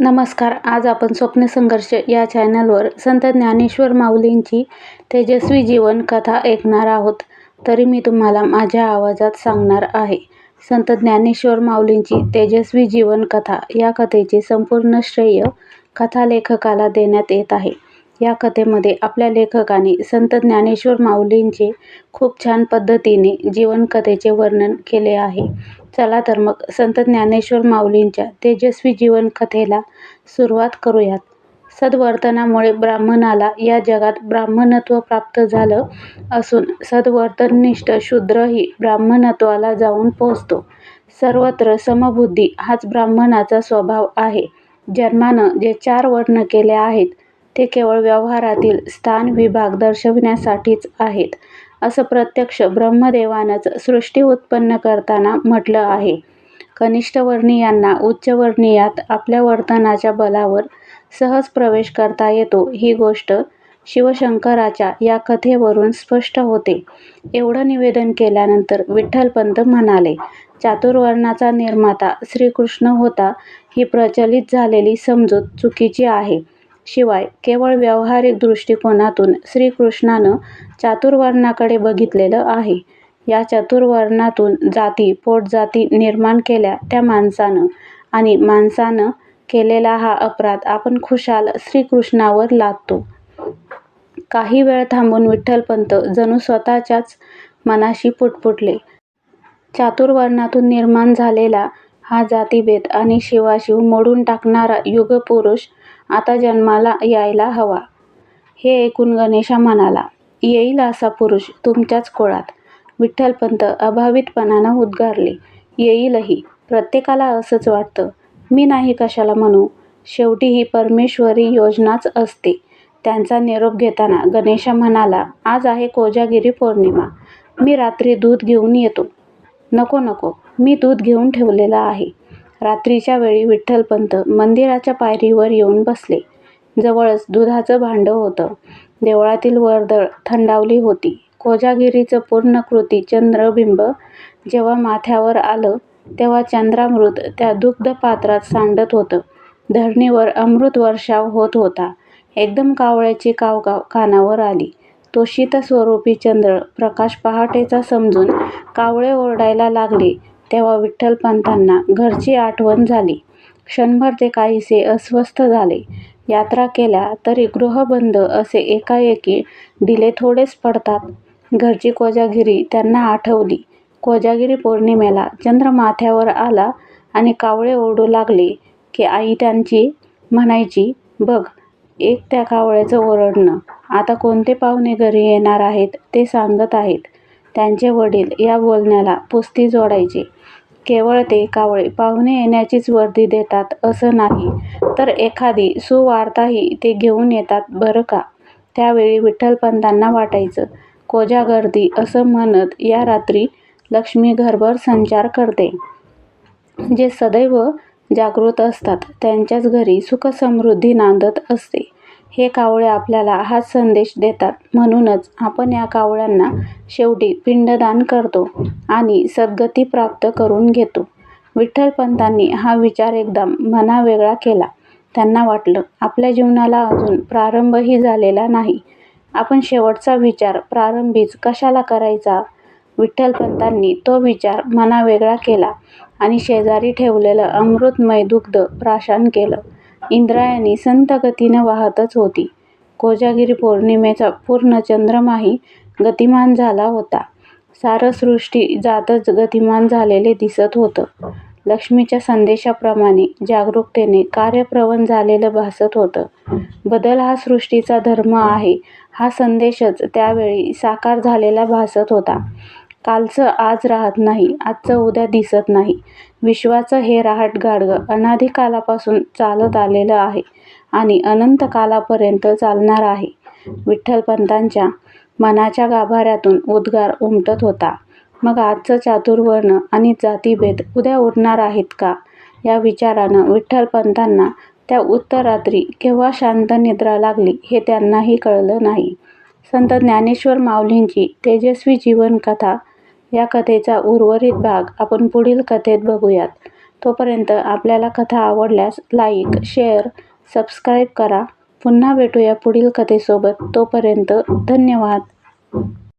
नमस्कार आज आपण स्वप्न संघर्ष या चॅनलवर संत ज्ञानेश्वर माऊलींची तेजस्वी जीवन कथा ऐकणार आहोत. तरी मी तुम्हाला माझ्या आवाजात सांगणार आहे. संत ज्ञानेश्वर माऊलींची तेजस्वी जीवन कथा या कथेचे संपूर्ण श्रेय कथालेखकाला देण्यात येत आहे. या कथेमध्ये आपल्या लेखकाने संत ज्ञानेश्वर माऊलींचे खूप छान पद्धतीने जीवनकथेचे वर्णन केले आहे. चला तर मग संत ज्ञानेश्वर माऊलींच्या तेजस्वी जीवनकथेला सुरुवात करूयात. सद्वर्तनामुळे ब्राह्मणाला या जगात ब्राह्मणत्व प्राप्त झालं असून सद्वर्तननिष्ठ शूद्रही ब्राह्मणत्वाला जाऊन पोहोचतो. सर्वत्र समबुद्धी हाच ब्राह्मणाचा स्वभाव आहे. जन्मानं जे चार वर्ण केले आहेत ते केवळ व्यवहारातील स्थान विभाग दर्शविण्यासाठीच आहेत असं प्रत्यक्ष ब्रह्मदेवानंच सृष्टी उत्पन्न करताना म्हटलं आहे. कनिष्ठवर्णीयांना उच्चवर्णीयात आपल्या वर्तनाच्या बलावर सहज प्रवेश करता येतो ही गोष्ट शिवशंकराच्या या कथेवरून स्पष्ट होते. एवढं निवेदन केल्यानंतर विठ्ठलपंत म्हणाले चातुर्वर्णाचा निर्माता श्रीकृष्ण होता ही प्रचलित झालेली समजूत चुकीची आहे. शिवाय केवळ व्यावहारिक दृष्टिकोनातून श्रीकृष्णानं चातुर्वर्णाकडे बघितलेलं आहे. या चतुर्वर्णातून जाती पोटजाती निर्माण केल्या त्या माणसानं आणि माणसानं केलेला हा अपराध आपण खुशाल श्रीकृष्णावर लादतो. काही वेळ थांबून विठ्ठलपंत जणू स्वतःच्याच मनाशी पुटपुटले. चातुर्वर्णातून निर्माण झालेला हा जातिभेद आणि शिवाशिव मोडून टाकणारा युगपुरुष आता जन्माला यायला हवा. हे ऐकून गणेशा म्हणाला येईल असा पुरुष तुमच्याच कुळात. विठ्ठलपंत अभावितपणानं उद्गारले येईलही. प्रत्येकाला असंच वाटतं. मी नाही कशाला म्हणू. शेवटी ही परमेश्वरी योजनाच असते. त्यांचा निरोप घेताना गणेशा म्हणाला आज आहे कोजागिरी पौर्णिमा. मी रात्री दूध घेऊन येतो. नको नको. मी दूध घेऊन ठेवलेलं आहे. रात्रीच्या वेळी विठ्ठलपंत मंदिराच्या पायरीवर येऊन बसले. जवळच दुधाचं भांडं होतं. देवळातील वर्दळ थंडावली होती. कोजागिरीचं पूर्ण कृती चंद्रबिंब जेव्हा माथ्यावर आलं तेव्हा चंद्रामृत त्या दुग्धपात्रात सांडत होतं. धरणीवर अमृत वर्षाव होत होता. एकदम कावळ्याची कावकाव कानावर आली. तो शीतस्वरूपी चंद्र प्रकाश पहाटेचा समजून कावळे ओरडायला लागले. तेव्हा विठ्ठलपंतांना घरची आठवण झाली. क्षणभर ते काहीसे अस्वस्थ झाले. यात्रा केल्या तरी गृहबंद असे एकाएकी ढिले थोडेच पडतात. घरची कोजागिरी त्यांना आठवली. कोजागिरी पौर्णिमेला चंद्र माथ्यावर आला आणि कावळे ओरडू लागले की आई त्यांची म्हणायची बघ एक त्या कावळ्याचं ओरडणं. आता कोणते पाहुणे घरी येणार आहेत ते सांगत आहेत. त्यांचे वडील या बोलण्याला पुस्ती जोडायचे. केवळ ते कावळे पाहुणे येण्याचीच वर्दी देतात असं नाही तर एखादी सुवार्ताही ते घेऊन येतात बरं का? त्यावेळी विठ्ठलपंतांना वाटायचं कोजागर्दी असं म्हणत या रात्री लक्ष्मी घरभर संचार करते. जे सदैव जागृत असतात त्यांच्याच घरी सुखसमृद्धी नांदत असते. हे कावळे आपल्याला हाच संदेश देतात. म्हणूनच आपण या कावळ्यांना शेवटी पिंडदान करतो आणि सद्गती प्राप्त करून घेतो. विठ्ठलपंतांनी हा विचार एकदम मनावेगळा केला. त्यांना वाटलं आपल्या जीवनाला अजून प्रारंभही झालेला नाही. आपण शेवटचा विचार प्रारंभीच कशाला करायचा? विठ्ठलपंतांनी तो विचार मनावेगळा केला आणि शेजारी ठेवलेलं अमृतमय दुग्ध प्राशन केलं. इंद्रायणी संत गतीनं वाहतच होती. कोजागिरी पौर्णिमेचा पूर्ण चंद्रमाही गतिमान झाला होता. सारं सृष्टी जातच गतिमान झालेले दिसत होतं. लक्ष्मीच्या संदेशाप्रमाणे जागरूकतेने कार्यप्रवण झालेलं भासत होतं. बदल हा सृष्टीचा धर्म आहे. हा संदेशच त्यावेळी साकार झालेला भासत होता. कालचं आज राहत नाही आजचं उद्या दिसत नाही. विश्वाचं हे राहट गाडगं अनादी कालापासून चालत आलेलं आहे आणि अनंत कालापर्यंत चालणार आहे. विठ्ठलपंतांच्या मनाच्या गाभाऱ्यातून उद्गार उमटत होता. मग आजचं चातुर्वर्ण आणि जातीभेद उद्या उरणार आहेत का? या विचारानं विठ्ठलपंतांना त्या उत्तरात्री केव्हा शांत निद्रा लागली हे त्यांनाही कळलं नाही. संत ज्ञानेश्वर माऊलींची तेजस्वी जीवनकथा या कथेचा उर्वरित भाग आपण पुढील कथेत बघूयात. तोपर्यंत आपल्याला कथा आवडल्यास लाईक शेअर सबस्क्राईब करा. पुन्हा भेटूया पुढील कथेसोबत. तोपर्यंत धन्यवाद.